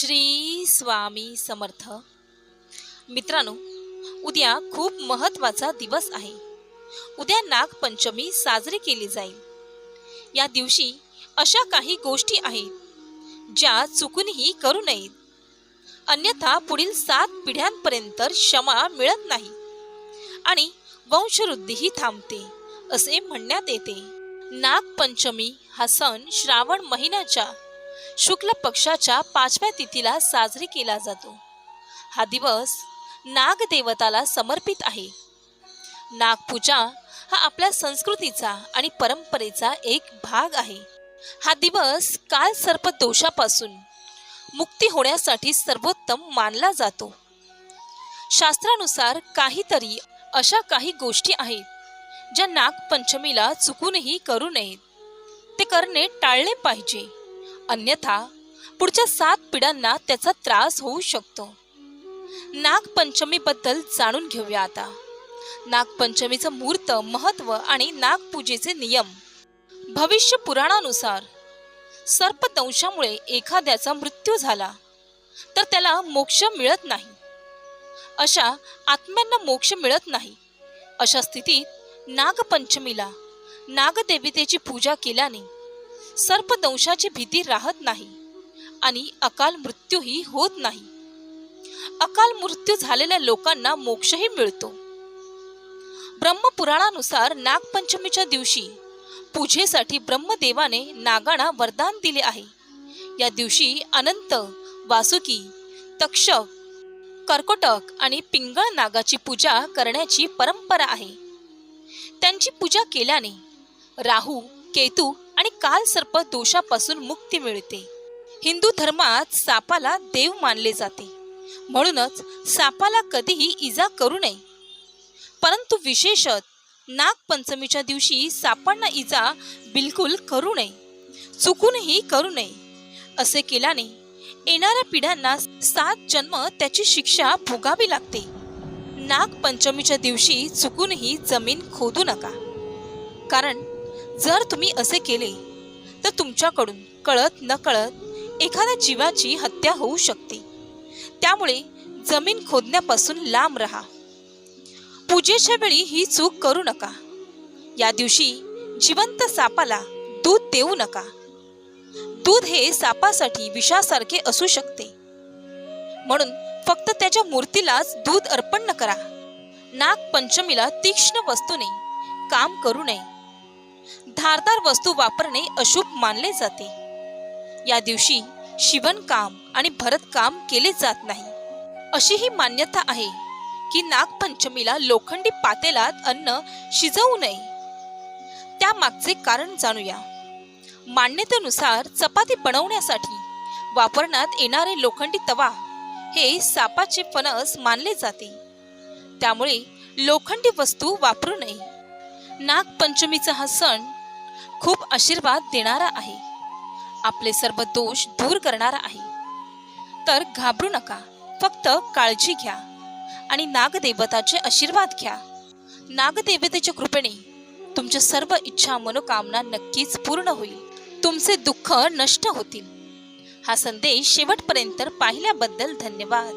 श्री स्वामी समर्थ. मित्रांनो उद्या खूप महत्त्वाचा दिवस आहे. उद्या नागपंचमी साजरी केली जाईल. या दिवशी अशा काही गोष्टी आहेत ज्या चुकूनही करू नयेत. अन्यथा पुढील सात पिढ्यांपर्यंत क्षमा मिळत नाही. आणि वंशवृद्धीही थांबते असे म्हणण्यात येते. नागपंचमी हा सण श्रावण महिन्याच्या शुक्ल पक्षाच्या पाचव्या तिथीला साजरी केला जातो. हा दिवस नागदेवताला समर्पित आहे. नागपूजा हा आपल्या संस्कृतीचा आणि परंपरेचा एक भाग आहे. हा दिवस काल सर्प दोषापासून मुक्ती होण्यासाठी सर्वोत्तम मानला जातो. शास्त्रानुसार काहीतरी अशा काही गोष्टी आहेत ज्या नागपंचमीला चुकूनही करू नयेत. ते करणे टाळले पाहिजे. अन्यथा पुढच्या सात पिढ्यांना त्याचा त्रास होऊ शकतो. नागपंचमीबद्दल जाणून घेऊया आता. नागपंचमीचं मुहूर्त महत्त्व आणि नागपूजेचे नियम. भविष्य पुराणानुसार सर्पदंशामुळे एखाद्याचा मृत्यू झाला तर त्याला मोक्ष मिळत नाही. अशा आत्म्यांना मोक्ष मिळत नाही. अशा स्थितीत नागपंचमीला नागदेवतेची पूजा केल्याने सर्पदंशाची भीती राहत नाही आणि अकाल मृत्यूही होत नाही. अकाल मृत्यू झालेल्या लोकांना मोक्षही मिळतो. ब्रह्मपुराणानुसार नागपंचमीच्या दिवशी पूजेसाठी ब्रह्मदेवाने नागांना वरदान दिले आहे. या दिवशी अनंत वासुकी तक्षक कर्कोटक आणि पिंगळ नागाची पूजा करण्याची परंपरा आहे. त्यांची पूजा केल्याने राहू केतू कालसर्प दोषापासून मुक्ती मिळते. हिंदू धर्मात सापाला देव मानले जाते. म्हणूनच सापाला कधीही इजा करू नये. परंतु विशेषत नागपंचमीच्या दिवशी सापांना इजा बिलकुल करू नये. चुकूनही करू नये. असे केल्याने येणाऱ्या पिढ्यांना सात जन्म त्याची शिक्षा भोगावी लागते. नागपंचमीच्या दिवशी चुकूनही जमीन खोदू नका. कारण जर तुम्ही असे केले तर तुमच्याकडून कळत नकळत एखाद्या जीवाची हत्या होऊ शकते. त्यामुळे जमीन खोदण्यापासून लांब राहा. पूजेच्या वेळी ही चूक करू नका. या दिवशी जिवंत सापाला दूध देऊ नका. दूध हे सापासाठी विषासारखे असू शकते. म्हणून फक्त त्याच्या मूर्तीलाच दूध अर्पण न करा. नागपंचमीला तीक्ष्ण वस्तूने काम करू नये. धारदार वस्तू वापरणे अशुभ मानले जाते. या दिवशी शिवणकाम आणि भरतकाम केले जात नाही. अशी ही मान्यता आहे की नागपंचमीला लोखंडी पातेलात अन्न शिजवू नये. त्यामागचे कारण जाणूया. मान्यतेनुसार चपाती बनवण्यासाठी वापरण्यात येणारे लोखंडी तवा हे सापाचे फणस मानले जाते. त्यामुळे लोखंडी वस्तू वापरू नये. नागपंचमीचा हा सण खूप आशीर्वाद देणारा आहे. आपले सर्व दोष दूर करणारा आहे. तर घाबरू नका. फक्त काळजी घ्या. आणि नागदेवताचे आशीर्वाद घ्या. नागदेवतेच्या कृपेने तुमच्या सर्व इच्छा मनोकामना नक्कीच पूर्ण होईल. तुमचे दुःख नष्ट होतील. हा संदेश शेवटपर्यंत पाहिल्याबद्दल धन्यवाद.